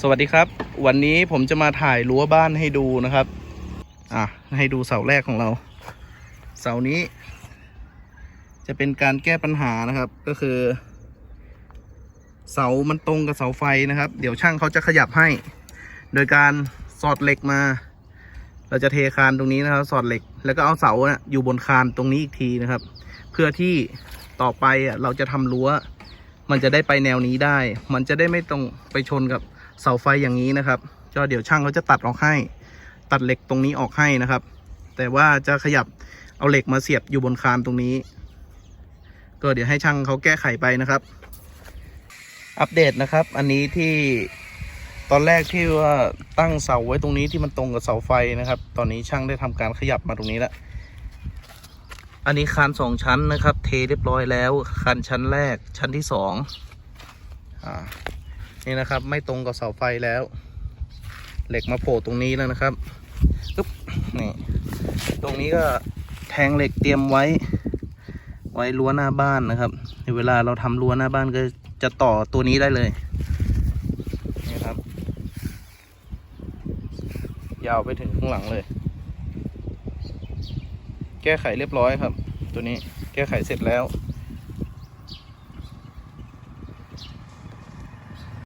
สวัสดีครับ วันนี้ผมจะมาถ่ายรั้วบ้านให้ดูนะครับ อะให้ดูเสาแรกของเรา เสานี้ จะเป็นการแก้ปัญหานะครับ ก็คือ เสามันตรงกับเสาไฟนะครับ เดี๋ยวช่างเขาจะขยับให้ โดยการสอดเหล็กมา เราจะเทคานตรงนี้นะครับ สอดเหล็ก แล้วก็เอาเสานะอยู่บนคานตรงนี้อีกทีนะครับ เพื่อที่ต่อไปเราจะทำรั้วมันจะได้ไปแนวนี้ได้ มันจะได้ไม่ตรงไปชนกับ เสาไฟอย่างนี้นะครับ ก็เดี๋ยวช่างเขาจะตัดออกให้ ตัดเหล็กตรงนี้ออกให้นะครับ แต่ว่าจะขยับเอาเหล็กมาเสียบอยู่บนคานตรงนี้ ก็เดี๋ยวให้ช่างเขาแก้ไขไปนะครับ อัปเดตนะครับ อันนี้ที่ตอนแรกที่ว่าตั้งเสาไว้ตรงนี้ที่มันตรงกับเสาไฟนะครับ ตอนนี้ช่างได้ทำการขยับมาตรงนี้แล้วอันนี้คานสองชั้นนะครับ เทเรียบร้อยแล้วคานชั้นแรกชั้นที่สองอ่า นี่นะครับ ไม่ตรงกับเสาไฟแล้ว เหล็กมาโผล่ตรงนี้แล้วนะครับปึ๊บนี่ตรงนี้ก็แทงเหล็กเตรียมไว้ ไว้รั้วหน้าบ้านนะครับในเวลาเราทำรั้วหน้าบ้านก็จะต่อตัวนี้ได้เลยนี่ครับ ยาวไปถึงข้างหลังเลย แก้ไขเรียบร้อยครับ ตัวนี้แก้ไขเสร็จแล้ว